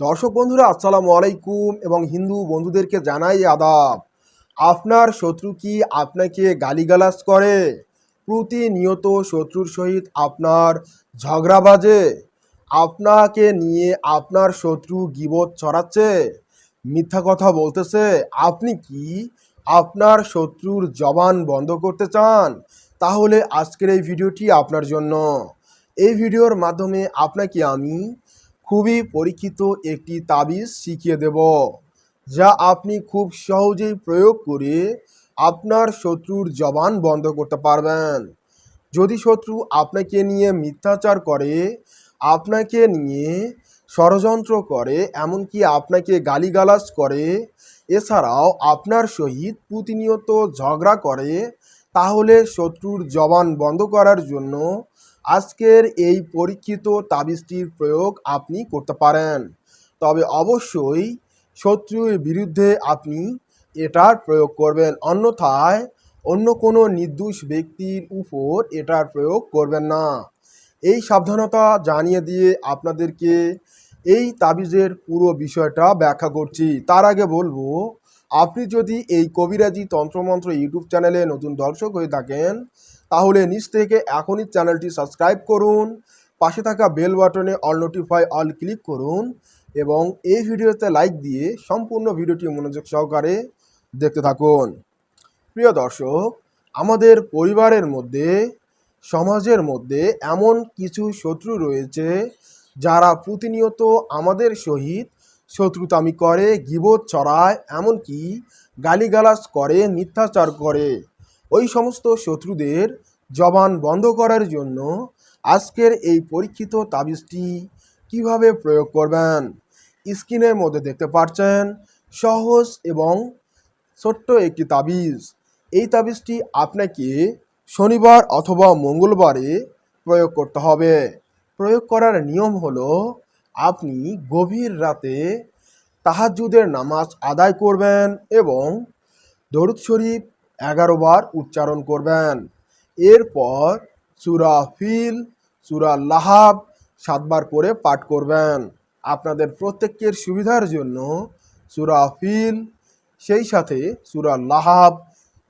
দর্শক বন্ধুরা, আসসালামু আলাইকুম এবং হিন্দু বন্ধুদেরকে জানাই আদাব। আপনার শত্রু কি আপনাকে গালিগালাজ করে? প্রতিনিয়ত শত্রুর সহিত আপনার ঝগড়া বাজে। আপনাকে নিয়ে আপনার শত্রু গিবত ছড়াচ্ছে। মিথ্যা কথা বলতেছে। আপনি কি আপনার শত্রুর জবান বন্ধ করতে চান? তাহলে আজকের এই ভিডিওটি আপনার জন্য। এই ভিডিওর মাধ্যমে আপনাকে আমি খুবই পরীক্ষিত একটি তাবিজ শিখিয়ে দেব, যা আপনি খুব সহজেই প্রয়োগ করে আপনার শত্রুর জবান বন্ধ করতে পারবেন। যদি শত্রু আপনাকে নিয়ে মিথ্যাচার করে, আপনাকে নিয়ে ষড়যন্ত্র করে, এমনকি আপনাকে গালিগালাজ করে, এছাড়াও আপনার সহিত প্রতিনিয়ত ঝগড়া করে, তাহলে শত্রুর জবান বন্ধ করার জন্য আজকের এই পরীক্ষিত তাবিজটির প্রয়োগ আপনি করতে পারেন। তবে অবশ্যই শত্রুর বিরুদ্ধে আপনি এটার প্রয়োগ করবেন। অন্যথায় অন্য কোনো নির্দোষ ব্যক্তির উপর এটার প্রয়োগ করবেন না। এই সাবধানতা জানিয়ে দিয়ে আপনাদেরকে এই তাবিজের পুরো বিষয়টা ব্যাখ্যা করছি। তার আগে বলব, আপনি যদি এই কবিরাজি তন্ত্রমন্ত্র ইউটিউব চ্যানেলে নতুন দর্শক হয়ে থাকেন তাহলে নিচ থেকে এখনই চ্যানেলটি সাবস্ক্রাইব করুন, পাশে থাকা বেল বাটনে অল নোটিফাই অল ক্লিক করুন এবং এই ভিডিওতে লাইক দিয়ে সম্পূর্ণ ভিডিওটি মনোযোগ সহকারে দেখতে থাকুন। প্রিয় দর্শক, আমাদের পরিবারের মধ্যে, সমাজের মধ্যে এমন কিছু শত্রু রয়েছে যারা প্রতিনিয়ত আমাদের সহিত শত্রুতামি করে, গিবত ছড়ায়, এমনকি গালিগালাজ করে, মিথ্যাচার করে। ওই সমস্ত শত্রুদের জবান বন্ধ করার জন্য আজকের এই পরীক্ষিত তাবিজটি কীভাবে প্রয়োগ করবেন? স্ক্রিনের মধ্যে দেখতে পাচ্ছেন, সহজ এবং ছোট্ট একটি তাবিজ। এই তাবিজটি আপনাকে শনিবার অথবা মঙ্গলবারে প্রয়োগ করতে হবে। প্রয়োগ করার নিয়ম হলো, আপনি গভীর রাতে তাহাজ্জুদের নামাজ আদায় করবেন এবং দরুদ শরীফ এগারো বার উচ্চারণ করবেন। এরপর সুরা ফিল, সুরা লাহাব সাতবার করে পাঠ করবেন। আপনাদের প্রত্যেকের সুবিধার জন্য সুরা ফিল, সেই সাথে সুরা লাহাব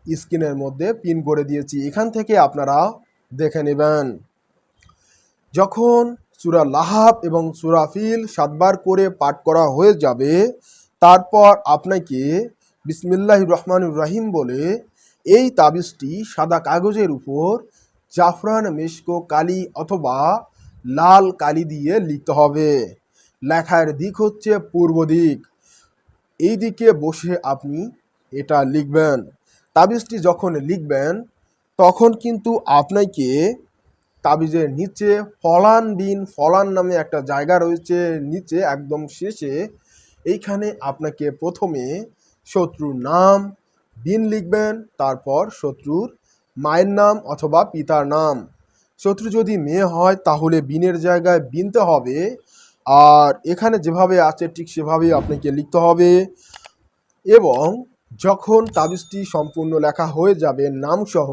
স্ক্রিনের মধ্যে পিন করে দিয়েছি। এখান থেকে আপনারা দেখে নেবেন। যখন সুরা লাহাব এবং সুরা ফিল সাতবার করে পাঠ করা হয়ে যাবে, তারপর আপনাকে বিসমিল্লাহ রহমান রাহিম বলে এই তাবিজটি সাদা কাগজের উপর জাফরান, মেশকো, কালি অথবা লাল কালি দিয়ে লিখতে হবে। লেখার দিক হচ্ছে পূর্ব দিক। এই দিকে বসে আপনি এটা লিখবেন। তাবিজটি যখন লিখবেন, তখন কিন্তু আপনাকে তাবিজের নিচে ফলান বিন ফলান নামে একটা জায়গা রয়েছে, নিচে একদম শেষে। এইখানে আপনাকে প্রথমে শত্রুর নাম বিন লিখবেন, তারপর শত্রুর মায়ের নাম অথবা পিতার নাম। শত্রু যদি মেয়ে হয়, তাহলে বিনের জায়গায় বিনতে হবে। আর এখানে যেভাবে আছে, ঠিক সেভাবেই আপনাকে লিখতে হবে। এবং যখন তাবিজটি সম্পূর্ণ লেখা হয়ে যাবে, নামসহ,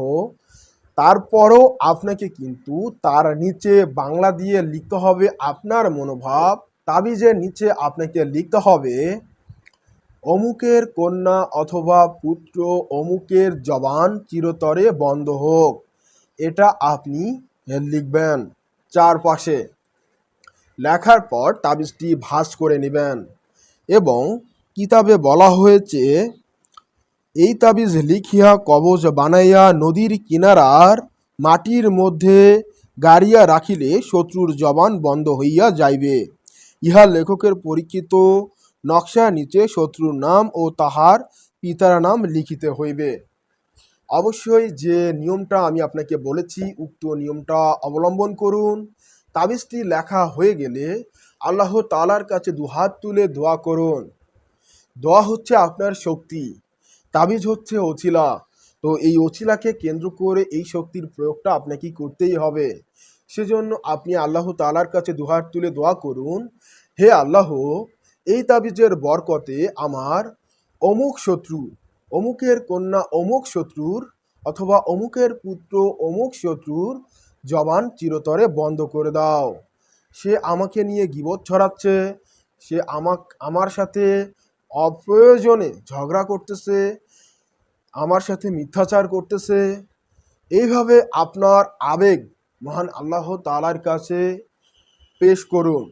তারপরও আপনাকে কিন্তু তার নিচে বাংলা দিয়ে লিখতে হবে আপনার মনোভাব। তাবিজের নিচে আপনাকে লিখতে হবে অমুকের কন্যা অথবা পুত্র অমুকের জবান চিরতরে বন্ধ হোক। এটা আপনি লিখবেন চারপাশে। লেখার পর তাবিজটি ভাঁজ করে নেবেন এবং কিতাবে বলা হয়েছে, এই তাবিজ লিখিয়া কবজ বানাইয়া নদীর কিনারার মাটির মধ্যে গাড়িয়া রাখিলে শত্রুর জবান বন্ধ হইয়া যাইবে। ইহা লেখকের পরীক্ষিত নকশা নিচে শত্রুর নাম ও তাহার পিতার নাম লিখিতে হইবে। অবশ্যই যে নিয়মটা আমি আপনাকে বলেছি, উক্ত নিয়মটা অবলম্বন করুন। তাবিজটি লেখা হয়ে গেলে আল্লাহ তালার কাছে দুহাত তুলে দোয়া করুন। দোয়া হচ্ছে আপনার শক্তি, তাবিজ হচ্ছে অছিলা। তো এই অছিলাকে কেন্দ্র করে এই শক্তির প্রয়োগটা আপনাকে করতেই হবে। সেজন্য আপনি আল্লাহ তালার কাছে দুহাত তুলে দোয়া করুন, হে আল্লাহ এই তাবিজের বরকতে আমার অমুক শত্রু, অমুকের কন্যা অমুক শত্রুর অথবা অমুকের পুত্র অমুক শত্রুর জবান চিরতরে বন্ধ করে দাও। সে আমাকে নিয়ে গিবত ছড়াচ্ছে, সে আমাক, আমার সাথে অপ্রয়োজনে ঝগড়া করতেছে, আমার সাথে মিথ্যাচার করতেছে। এইভাবে আপনার আবেগ মহান আল্লাহ তালার কাছে পেশ করুন।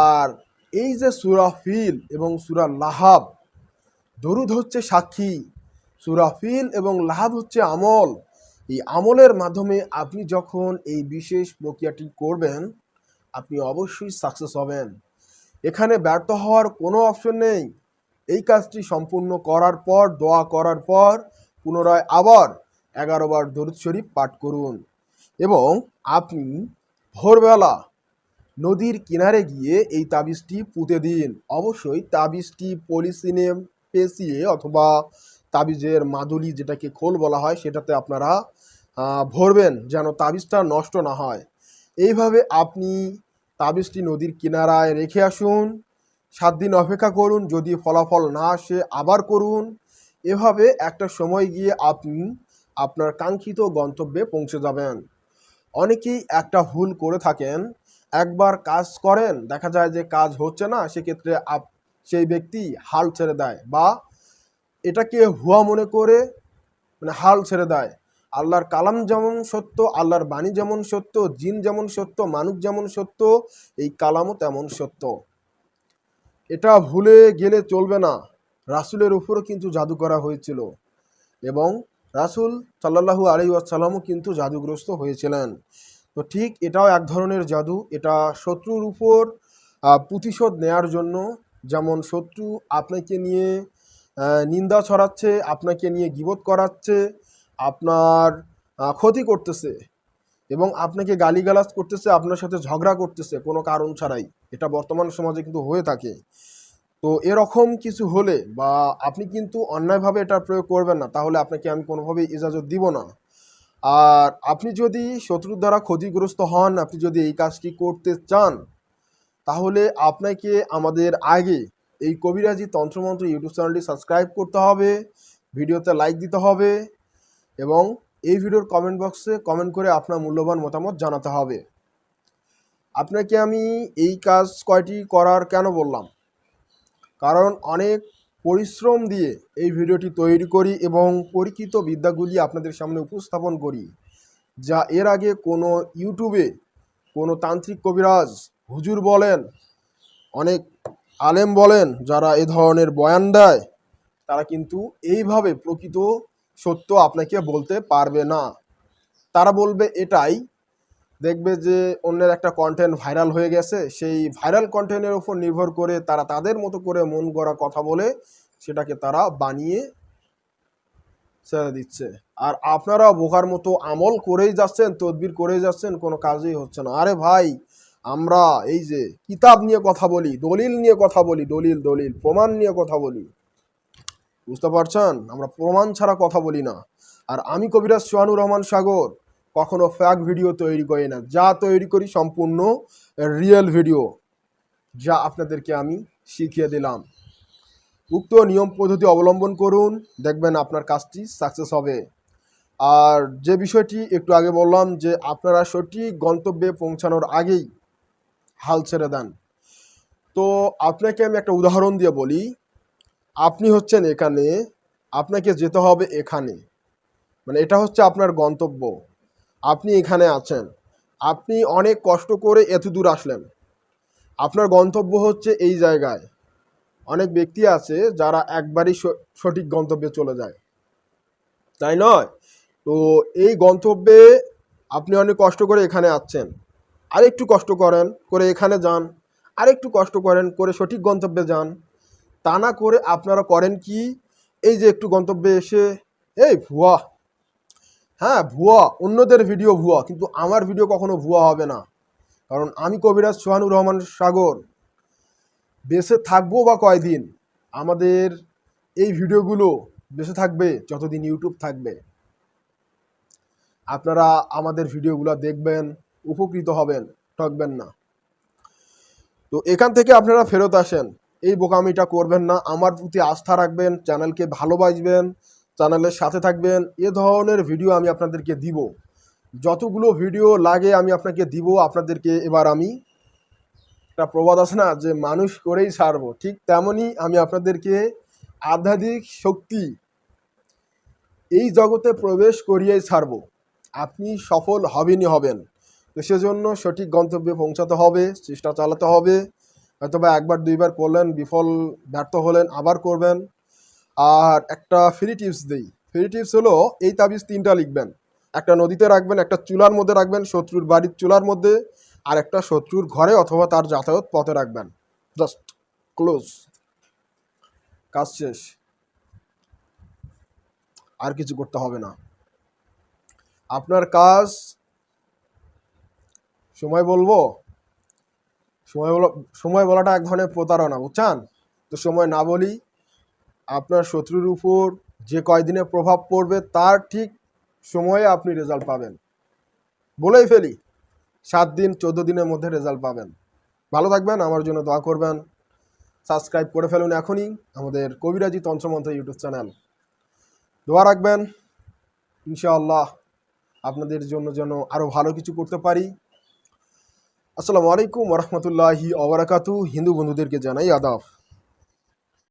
আর এই যে সুরা ফিল এবং সুরা লাহাব, দরুদ হচ্ছে সাক্ষী। সুরা ফিল এবং লাহাব হচ্ছে আমল। এই আমলের মাধ্যমে আপনি যখন এই বিশেষ প্রক্রিয়াটি করবেন, আপনি অবশ্যই সাকসেস হবেন। এখানে ব্যর্থ হওয়ার কোনো অপশন নেই। এই কাজটি সম্পূর্ণ করার পর, দোয়া করার পর, পুনরায় আবার এগারো বার দরুদ শরীফ পাঠ করুন। এবং আপনি ভোরবেলা নদীর কিনারে গিয়ে এই তাবিজটি পুঁতে দিন। অবশ্যই তাবিজটি পলিসিনে পেঁচিয়ে অথবা তাবিজের মাদুলি যেটাকে খোল বলা হয়, সেটাতে আপনারা ভরবেন যেন তাবিজটা নষ্ট না হয়। এইভাবে আপনি তাবিজটি নদীর কিনারায় রেখে আসুন। সাত দিন অপেক্ষা করুন, যদি ফলাফল না আসে আবার করুন। এভাবে একটা সময় গিয়ে আপনি আপনার কাঙ্ক্ষিত গন্তব্যে পৌঁছে যাবেন। অনেকেই একটা ভুল করে থাকেন। একবার কাজ করেন, দেখা যায় যে কাজ হচ্ছে না, সেক্ষেত্রে আপ, সেই ব্যক্তি হাল ছেড়ে দেয় বা এটাকে হুয়া মনে করে মানে হাল ছেড়ে দেয়। আল্লাহর কালাম যেমন সত্য, আল্লাহর বাণী যেমন সত্য, জিন যেমন সত্য, মানুষ যেমন সত্য, এই কালামও তেমন সত্য। এটা ভুলে গেলে চলবে না। রাসুলের উপরও কিন্তু জাদু করা হয়েছিল এবং রাসুল সাল্লাহু আলী কিন্তু জাদুগ্রস্ত হয়েছিলেন। তো ঠিক এটাও এক ধরনের জাদু। এটা শত্রুর উপর প্রতিশোধ নেয়ার জন্য। যেমন শত্রু আপনাকে নিয়ে নিন্দা ছড়াচ্ছে, আপনাকে নিয়ে গিবত করাচ্ছে, আপনার ক্ষতি করতেছে এবং আপনাকে গালিগালাজ করতেছে, আপনার সাথে ঝগড়া করতেছে, কোনো কারণ ছাড়াই। এটা বর্তমান সমাজে কিন্তু হয়ে থাকে। তো এরকম কিছু হলে বা আপনি কিন্তু অন্যায়ভাবে এটা প্রয়োগ করবেন না, তাহলে আপনাকে আমি কোনোভাবেই ইজাজত দিব না। আর আপনি যদি শত্রুর দ্বারা ক্ষতিগ্রস্ত হন, আপনি যদি এই কাজটি করতে চান, তাহলে আপনাকে আমাদের আগে এই কবিরাজি তন্ত্রমন্ত্র ইউটিউব চ্যানেলটি সাবস্ক্রাইব করতে হবে, ভিডিওতে লাইক দিতে হবে এবং এই ভিডিওর কমেন্ট বক্সে কমেন্ট করে আপনার মূল্যবান মতামত জানাতে হবে। আপনাকে আমি এই কাজ কয়টি করার কেন বললাম? কারণ অনেক পরিশ্রম দিয়ে এই ভিডিওটি তৈরি করি এবং পরীক্ষিত বিদ্যাগুলি আপনাদের সামনে উপস্থাপন করি, যা এর আগে কোনো ইউটিউবে কোনো তান্ত্রিক কবিরাজ, হুজুর বলেন, অনেক আলেম বলেন, যারা এ ধরনের বয়ান দেয়, তারা কিন্তু এইভাবে প্রকৃত সত্য আপনাকে বলতে পারবে না। তারা বলবে এটাই দেখবে যে অন্যের একটা কন্টেন্ট ভাইরাল হয়ে গেছে, সেই ভাইরাল কন্টেন্টের উপর নির্ভর করে তারা তাদের মতো করে মন গড়া কথা বলে সেটাকে তারা বানিয়ে ছেড়ে দিচ্ছে। আর আপনারা বোকার মতো আমল করেই যাচ্ছেন, তদবির করেই যাচ্ছেন, কোনো কাজই হচ্ছে না। আরে ভাই, আমরা এই যে কিতাব নিয়ে কথা বলি, দলিল নিয়ে কথা বলি, দলিল দলিল, প্রমাণ নিয়ে কথা বলি। বুঝতে পারছেন? আমরা প্রমাণ ছাড়া কথা বলি না। আর আমি কবিরাজ সোহানুর রহমান সাগর কখনো ফ্যাক ভিডিও তৈরি করি না। যা তৈরি করি সম্পূর্ণ রিয়েল ভিডিও যা আপনাদেরকে আমি শিখিয়ে দিলাম। উক্ত নিয়ম পদ্ধতি অবলম্বন করুন, দেখবেন আপনার কাজটি সাকসেস হবে। আর যে বিষয়টি একটু আগে বললাম যে আপনারা সঠিক গন্তব্যে পৌঁছানোর আগেই হাল ছেড়ে দেন। তো আপনাকে আমি একটা উদাহরণ দিয়ে বলি, আপনি হচ্ছেন এখানে, আপনাকে যেতে হবে এখানে। মানে এটা হচ্ছে আপনার গন্তব্য। আপনি এখানে আছেন। আপনি অনেক কষ্ট করে এত দূর আসলেন। আপনার গন্তব্য হচ্ছে এই জায়গায়। অনেক ব্যক্তি আছে যারা একবারই সঠিক গন্তব্যে চলে যায়। তাই নয়? তো এই গন্তব্যে আপনি অনেক কষ্ট করে এখানে আসছেন আরেকটু কষ্ট করেন, করে এখানে যান। আরেকটু কষ্ট করেন, করে সঠিক গন্তব্যে যান। তা না করে আপনারা করেন কি? এই যে একটু গন্তব্যে এসে, এই ভুয়া! হ্যাঁ ভুয়া। অন্যদের ভিডিও ভুয়া, কিন্তু আমার ভিডিও কখনো ভুয়া হবে না। কারণ আমি কবিরাজ সোহানুর রহমান সাগর। বেঁচে থাকব বা কয়দিন? আমাদের এই ভিডিওগুলো বেঁচে থাকবে যতদিন ইউটিউব থাকবে। আপনারা আমাদের ভিডিওগুলো দেখবেন, উপকৃত হবেন, ঠকবেন না। তো এখান থেকে আপনারা ফেরত আসেন। এই বোকামিটা করবেন না। আমার প্রতি আস্থা রাখবেন, চ্যানেলকে ভালোবাসবেন চ্যানেলের সাথে থাকবেন। এ ধরনের ভিডিও আমি আপনাদেরকে দিব। যতগুলো ভিডিও লাগে আমি আপনাকে দিব। আপনাদেরকে এবার আমি একটা প্রবাদ আছে না, যে মানুষ করেই ছাড়বো। ঠিক তেমনই আমি আপনাদেরকে আধ্যাত্মিক শক্তি এই জগতে প্রবেশ করিয়েই ছাড়বো। আপনি সফল হবেনই হবেন। তো সেজন্য সঠিক গন্তব্যে পৌঁছাতে হবে, চেষ্টা চালাতে হবে। হয়তোবা একবার, দুইবার করলেন, বিফল, ব্যর্থ হলেন, আবার করবেন। আর একটা ফ্রি টিপস দেই। ফ্রি টিপস হলো এই তাবিজ তিনটা লিখবেন। একটা নদীতে রাখবেন, একটা চুলার মধ্যে রাখবেন, শত্রুর বাড়ির চুলার মধ্যে, আর একটা শত্রুর ঘরে অথবা তার যাতায়াত পথে রাখবেন। জাস্ট ক্লোজ কাজ শেষ। আর কিছু করতে হবে না। আপনার কাজ, সময় বলব? সময় বলা, সময় বলাটা এক ধরনের প্রতারণা, বুঝছেন? তো সময় না বলি আপনার শত্রুর উপর যে কয়দিনে প্রভাব পড়বে, তার ঠিক সময়ে আপনি রেজাল্ট পাবেন। বলেই ফেলি, সাত দিন, চোদ্দ দিনের মধ্যে রেজাল্ট পাবেন। ভালো থাকবেন, আমার জন্য দোয়া করবেন। সাবস্ক্রাইব করে ফেলুন এখনই আমাদের কবিরাজি তন্ত্রমন্ত্র ইউটিউব চ্যানেল দোয়া রাখবেন, ইনশাআল্লাহ আপনাদের জন্য যেন আরও ভালো কিছু করতে পারি। আসসালামু আলাইকুম ওরহমতুল্লাহি অবরাকাতু হিন্দু বন্ধুদেরকে জানাই আদাব।